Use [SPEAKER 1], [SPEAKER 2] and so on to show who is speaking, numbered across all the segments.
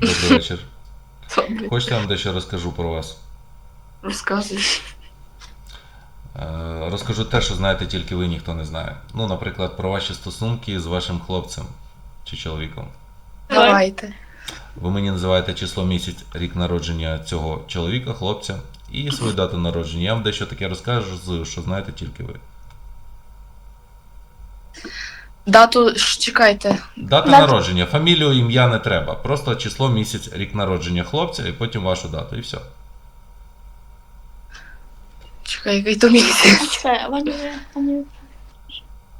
[SPEAKER 1] Добрий вечір.
[SPEAKER 2] Добре,
[SPEAKER 1] Хочете я вам дещо розкажу про вас?
[SPEAKER 2] розказуй.
[SPEAKER 1] Е, Розкажу те, що знаєте тільки ви, ніхто не знає. Ну, наприклад, про ваші стосунки з вашим хлопцем чи чоловіком.
[SPEAKER 2] Давайте.
[SPEAKER 1] Ви мені називаєте число місяць, рік народження цього чоловіка, хлопця і свою дату народження. Я вам дещо таке розкажу, що знаєте тільки ви.
[SPEAKER 2] Дату ж чекайте.
[SPEAKER 1] Дата
[SPEAKER 3] Дата.
[SPEAKER 1] народження, фамілію, ім'я не треба. Просто число місяць, рік народження хлопця і потім вашу дату, і все.
[SPEAKER 2] Чекай, який то місяць.
[SPEAKER 3] Це.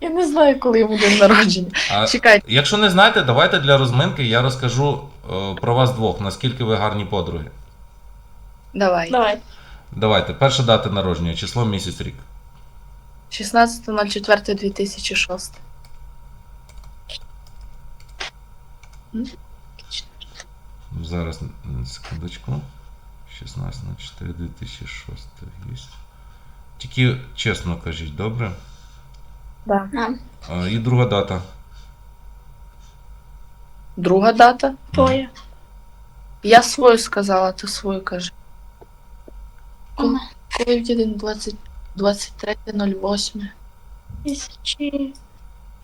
[SPEAKER 2] Я не знаю, коли йому день народження.
[SPEAKER 1] А
[SPEAKER 2] Чекайте.
[SPEAKER 1] якщо не знаєте, давайте для розминки я розкажу е, про вас двох, наскільки ви гарні подруги.
[SPEAKER 2] Давай.
[SPEAKER 3] Давай.
[SPEAKER 1] Давайте, перша дата народження, число місяць, рік.
[SPEAKER 2] 16.04.2006.
[SPEAKER 1] Зараз м, секундочку. 16 на 4 2006 є. Тільки чесно кажіть, добре?
[SPEAKER 2] Да.
[SPEAKER 3] А,
[SPEAKER 1] А, і друга дата.
[SPEAKER 2] Друга дата.
[SPEAKER 3] твоя.
[SPEAKER 2] Я свою сказала, ти свою кажи.
[SPEAKER 3] Ага.
[SPEAKER 2] Коли в день 20 23.08.
[SPEAKER 3] Тисячі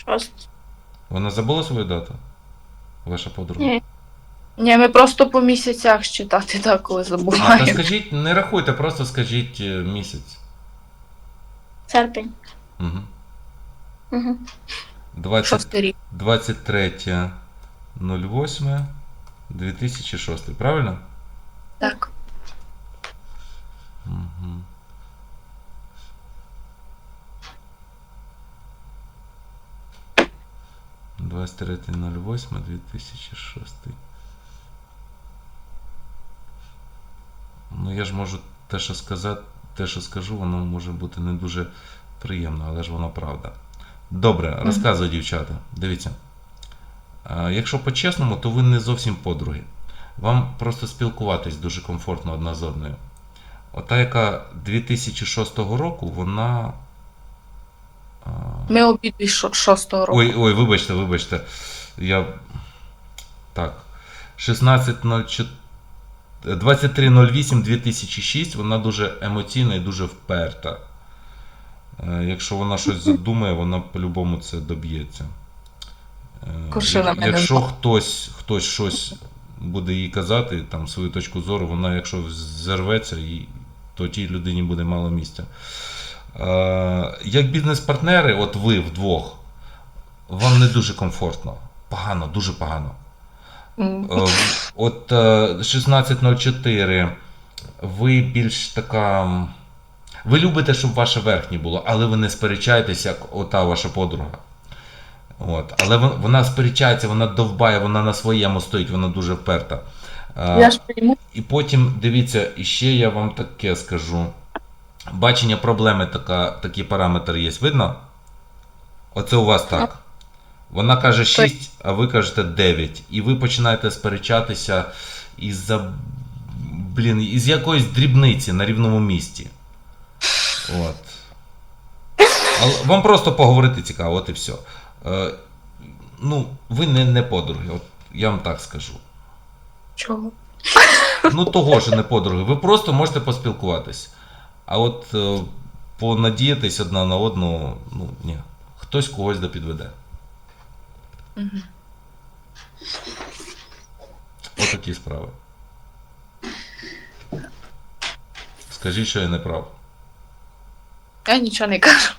[SPEAKER 3] шост.
[SPEAKER 1] Вона забула свою дату? Ваша подруга?
[SPEAKER 3] Ні.
[SPEAKER 2] Ні, ми просто по місяцях считати, так, коли
[SPEAKER 1] А, та
[SPEAKER 2] забуваємо.
[SPEAKER 1] скажіть, не рахуйте, просто скажіть е, місяць.
[SPEAKER 3] Серпень.
[SPEAKER 1] Угу.
[SPEAKER 3] Угу.
[SPEAKER 1] 20,
[SPEAKER 2] Шостий рік.
[SPEAKER 1] 23.08 2006, правильно?
[SPEAKER 2] Так.
[SPEAKER 1] 18-08-2006. Ну, я ж можу те, що сказати, те, що скажу, воно може бути не дуже приємно, але ж воно правда. Добре, розказую, дівчата. Дивіться. Якщо по-чесному, то ви не зовсім подруги. Вам просто спілкуватись дуже комфортно одна з одною. Ота, яка 2006 року, вона
[SPEAKER 2] ми обидві шо- шостого року.
[SPEAKER 1] Ой, ой, вибачте, вибачте. Я. Так. 16.04. 23.08 2006 вона дуже емоційна і дуже вперта. Е, Якщо вона щось задумає, вона по-любому це доб'ється. Е,
[SPEAKER 2] Куршина
[SPEAKER 1] як-
[SPEAKER 2] мене
[SPEAKER 1] Якщо хтось, хтось щось буде їй казати, там свою точку зору, вона, якщо зірветься, то тій людині буде мало місця. Е, Як бізнес-партнери, от ви вдвох, вам не дуже комфортно. Погано, дуже погано. Е, От е, 16.04 ви більш така. Ви любите, щоб ваше верхнє було, але ви не сперечаєтеся, як ота ваша подруга. От. Але вона сперечається, вона довбає, вона на своєму стоїть, вона дуже вперта. Е,
[SPEAKER 2] Я ж прийму.
[SPEAKER 1] і потім, дивіться, і ще я вам таке скажу. Бачення проблеми, така, такий параметр є. Видно? Оце у вас так. Вона каже 6, а ви кажете 9. І ви починаєте сперечатися із-за. Блін, із якоїсь дрібниці на рівному місці. От. Але вам просто поговорити цікаво, от і все. Е, ну, ви не, не подруги, от я вам так скажу.
[SPEAKER 2] Чого?
[SPEAKER 1] Ну, того ж не подруги. Ви просто можете поспілкуватись. А от е, понадіятись одна на одну, ну ні. Хтось когось допідведе.
[SPEAKER 2] Мгм.
[SPEAKER 1] Отакі справи. Скажіть, що я не прав.
[SPEAKER 2] Я нічого не кажу.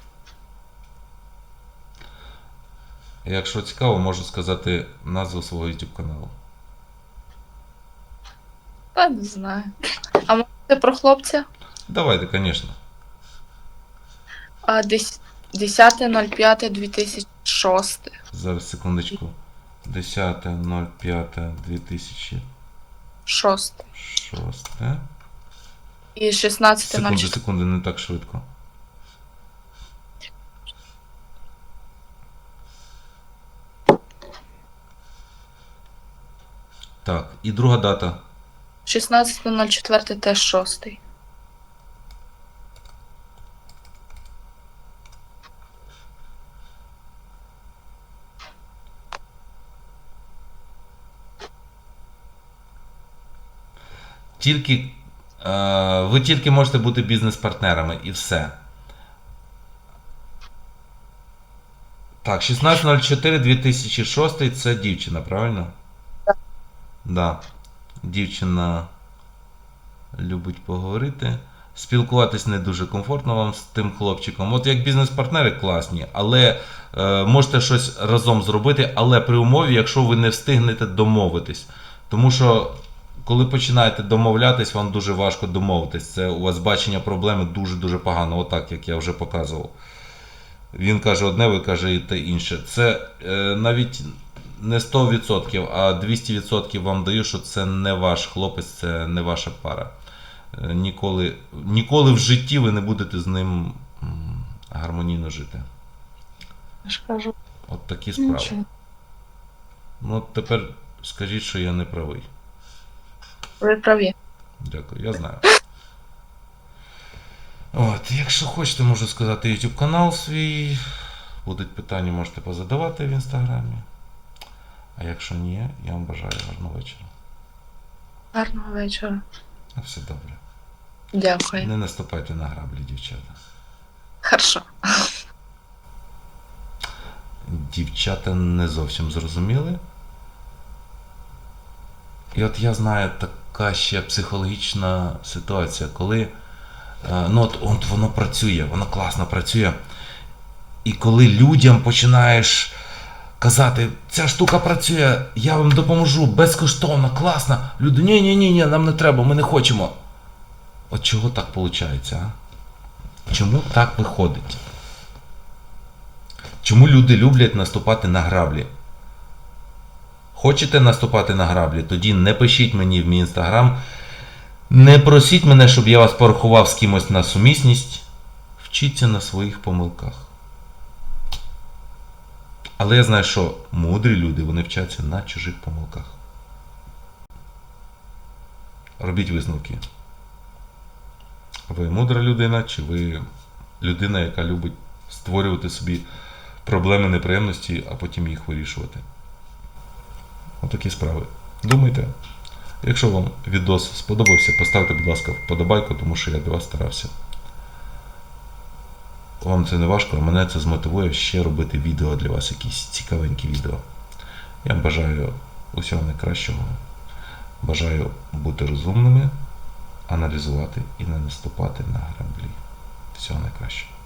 [SPEAKER 1] Якщо цікаво, можу сказати назву свого YouTube каналу.
[SPEAKER 2] Та не знаю. А може це про хлопця?
[SPEAKER 1] Давайте,
[SPEAKER 2] десь 10.05.2006.
[SPEAKER 1] Зараз секундочку. 10.05.2006.
[SPEAKER 2] Шосте. І
[SPEAKER 1] Секунди,
[SPEAKER 2] 16.04.
[SPEAKER 1] секунди, не так швидко. Так, і друга дата.
[SPEAKER 2] 16.04 теж шостий.
[SPEAKER 1] Тільки, е, ви тільки можете бути бізнес-партнерами і все. Так, 1604 2006 це дівчина, правильно?
[SPEAKER 2] Так.
[SPEAKER 1] Да. Дівчина любить поговорити. Спілкуватись не дуже комфортно вам з тим хлопчиком. От як бізнес-партнери класні, але е, можете щось разом зробити, але при умові, якщо ви не встигнете домовитись. Тому що коли починаєте домовлятись, вам дуже важко домовитись. Це у вас бачення проблеми дуже-дуже погано, отак, як я вже показував. Він каже одне, ви кажете інше. Це е, навіть не 100%, а 200% вам даю, що це не ваш хлопець, це не ваша пара. Е, Ніколи, ніколи в житті ви не будете з ним гармонійно жити.
[SPEAKER 2] Я ж кажу,
[SPEAKER 1] От такі справи.
[SPEAKER 2] нічого.
[SPEAKER 1] Ну, от тепер скажіть, що я не правий.
[SPEAKER 2] Ви праві.
[SPEAKER 1] Дякую, я знаю. От, якщо хочете, можу сказати YouTube канал свій. Будуть питання, можете позадавати в інстаграмі. А якщо ні, я вам бажаю гарного вечора.
[SPEAKER 2] Гарного вечора.
[SPEAKER 1] На все добре.
[SPEAKER 2] Дякую.
[SPEAKER 1] Не наступайте на граблі, дівчата.
[SPEAKER 2] Хорошо.
[SPEAKER 1] Дівчата не зовсім зрозуміли. І от я знаю така ще психологічна ситуація, коли е, ну от, от воно працює, воно класно працює. І коли людям починаєш казати, ця штука працює, я вам допоможу безкоштовно, класно. Люди, ні, ні, ні, ні, нам не треба, ми не хочемо. От чого так виходить, а? Чому так виходить? Чому люди люблять наступати на граблі? Хочете наступати на граблі? Тоді не пишіть мені в мій інстаграм. Не просіть мене, щоб я вас порахував з кимось на сумісність. Вчіться на своїх помилках. Але я знаю, що мудрі люди вони вчаться на чужих помилках. Робіть висновки. Ви мудра людина, чи ви людина, яка любить створювати собі проблеми, неприємності, а потім їх вирішувати. Отакі справи. Думайте. Якщо вам відос сподобався, поставте, будь ласка, вподобайку, тому що я для вас старався. Вам це не важко, а мене це змотивує ще робити відео для вас, якісь цікавенькі відео. Я бажаю усього найкращого. Бажаю бути розумними, аналізувати і не наступати на граблі. Всього найкращого.